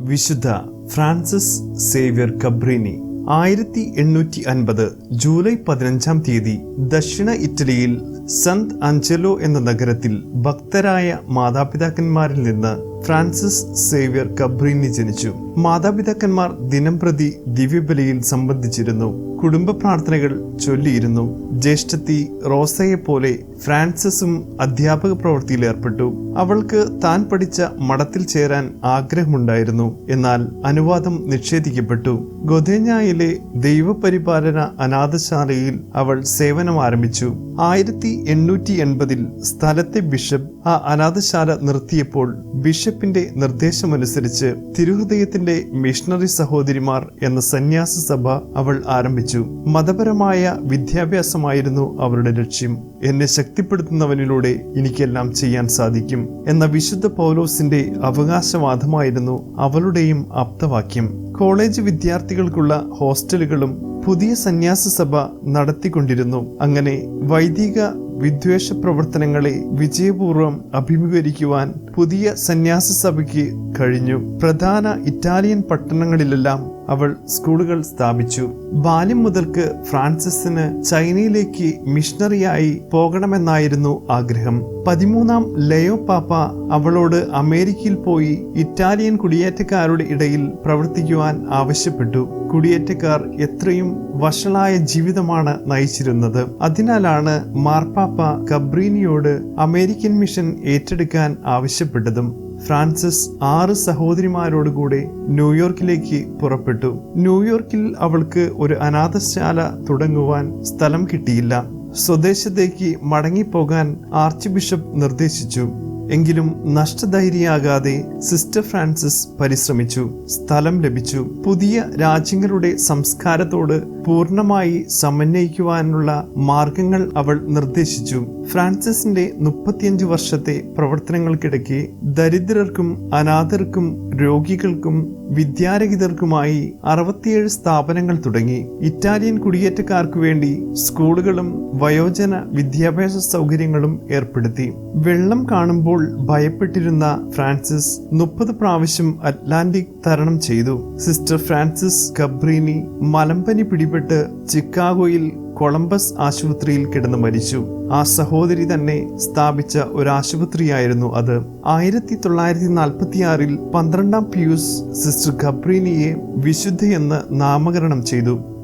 വിശുദ്ധ Francis Xavier Cabrini. ആയിരത്തി എണ്ണൂറ്റി അൻപത് ജൂലൈ പതിനഞ്ചാം തീയതി ദക്ഷിണ ഇറ്റലിയിൽ സന്ത് അഞ്ചലോ എന്ന നഗരത്തിൽ ഭക്തരായ മാതാപിതാക്കന്മാരിൽ നിന്ന് ഫ്രാൻസിസ് സേവ്യർ കബ്രീനി ജനിച്ചു. മാതാപിതാക്കന്മാർ ദിനംപ്രതി ദിവ്യബലിയിൽ സംബന്ധിച്ചിരുന്നു. കുടുംബ പ്രാർത്ഥനകൾ ചൊല്ലിയിരുന്നു. ജ്യേഷ്ഠത്തി റോസയെ പോലെ ഫ്രാൻസിസും അധ്യാപക പ്രവൃത്തിയിൽ ഏർപ്പെട്ടു. അവൾക്ക് താൻ പഠിച്ച മഠത്തിൽ ചേരാൻ ആഗ്രഹമുണ്ടായിരുന്നു. എന്നാൽ അനുവാദം നിഷേധിക്കപ്പെട്ടു. ഗൊതേഞ്ഞായിലെ ദൈവപരിപാലന അനാഥശാലയിൽ അവൾ സേവനം ആരംഭിച്ചു. ആയിരത്തി എണ്ണൂറ്റി എൺപതിൽ സ്ഥലത്തെ ബിഷപ്പ് ആ അനാഥശാല നിർത്തിയപ്പോൾ ബിഷപ്പിന്റെ നിർദ്ദേശമനുസരിച്ച് തിരുഹൃദയത്തിന്റെ മിഷണറി സഹോദരിമാർ എന്ന സന്യാസ സഭ അവൾ ആരംഭിച്ചു. മതപരമായ വിദ്യാഭ്യാസമായിരുന്നു അവരുടെ ലക്ഷ്യം. എന്നെ ശക്തിപ്പെടുത്തുന്നവനിലൂടെ എനിക്കെല്ലാം ചെയ്യാൻ സാധിക്കും എന്ന വിശുദ്ധ പൗലോസിന്റെ അവകാശവാദമായിരുന്നു അവളുടെയും ആപ്തവാക്യം. കോളേജ് വിദ്യാർത്ഥികൾക്കുള്ള ഹോസ്റ്റലുകളും പുതിയ സന്യാസ സഭ നടത്തിക്കൊണ്ടിരുന്നു. അങ്ങനെ വൈദിക വിദ്വേഷ പ്രവർത്തനങ്ങളെ വിജയപൂർവം അഭിമുഖീകരിക്കുവാൻ പുതിയ സന്യാസ സഭയ്ക്ക് കഴിഞ്ഞു. പ്രധാന ഇറ്റാലിയൻ പട്ടണങ്ങളിലെല്ലാം അവൾ സ്കൂളുകൾ സ്ഥാപിച്ചു. ബാല്യം മുതൽക്ക് ഫ്രാൻസിസിന് ചൈനയിലേക്ക് മിഷണറിയായി പോകണമെന്നായിരുന്നു ആഗ്രഹം. പതിമൂന്നാം ലയോ പാപ്പ അവളോട് അമേരിക്കയിൽ പോയി ഇറ്റാലിയൻ കുടിയേറ്റക്കാരുടെ ഇടയിൽ പ്രവർത്തിക്കുവാൻ ആവശ്യപ്പെട്ടു. കുടിയേറ്റക്കാർ എത്രയും വഷളായ ജീവിതമാണ് നയിച്ചിരുന്നത്. അതിനാലാണ് മാർപ്പാപ്പ കബ്രീനിയോട് അമേരിക്കൻ മിഷൻ ഏറ്റെടുക്കാൻ ആവശ്യപ്പെട്ടതും. ഫ്രാൻസിസ് ആറ് സഹോദരിമാരോടുകൂടെ ന്യൂയോർക്കിലേക്ക് പുറപ്പെട്ടു. ന്യൂയോർക്കിൽ അവൾക്ക് ഒരു അനാഥശാല തുടങ്ങുവാൻ സ്ഥലം കിട്ടിയില്ല. സ്വദേശത്തേക്ക് മടങ്ങിപ്പോകാൻ ആർച്ച് ബിഷപ്പ് നിർദ്ദേശിച്ചു. എങ്കിലും നഷ്ടധൈര്യാകാതെ സിസ്റ്റർ ഫ്രാൻസിസ് പരിശ്രമിച്ചു സ്ഥലം ലഭിച്ചു. പുതിയ രാജ്യങ്ങളുടെ സംസ്കാരത്തോട് പൂർണമായി സമന്വയിക്കുവാനുള്ള മാർഗങ്ങൾ അവൾ നിർദ്ദേശിച്ചു. ഫ്രാൻസിസിന്റെ മുപ്പത്തിയഞ്ച് വർഷത്തെ പ്രവർത്തനങ്ങൾക്കിടയ്ക്ക് ദരിദ്രർക്കും അനാഥർക്കും രോഗികൾക്കും വിദ്യാരഹിതർക്കുമായി അറുപത്തിയേഴ് സ്ഥാപനങ്ങൾ തുടങ്ങി. ഇറ്റാലിയൻ കുടിയേറ്റക്കാർക്ക് വേണ്ടി സ്കൂളുകളും വയോജന വിദ്യാഭ്യാസ സൗകര്യങ്ങളും ഏർപ്പെടുത്തി. വെള്ളം കാണുമ്പോൾ ഭയപ്പെട്ടിരുന്ന ഫ്രാൻസിസ് മുപ്പത് പ്രാവശ്യം അറ്റ്ലാന്റിക് തരണം ചെയ്തു. സിസ്റ്റർ ഫ്രാൻസിസ് കബ്രീനി മലമ്പനി പിടിപെട്ട് ചിക്കാഗോയിൽ കൊളംബസ് ആശുപത്രിയിൽ കിടന്ന് മരിച്ചു. ആ സഹോദരി തന്നെ സ്ഥാപിച്ച ഒരു ആശുപത്രിയായിരുന്നു അത്. ആയിരത്തി തൊള്ളായിരത്തി നാൽപ്പത്തി ആറിൽ പന്ത്രണ്ടാം പിയൂസ് സിസ്റ്റർ ഗബ്രീനിയെ വിശുദ്ധയെന്ന് നാമകരണം ചെയ്തു.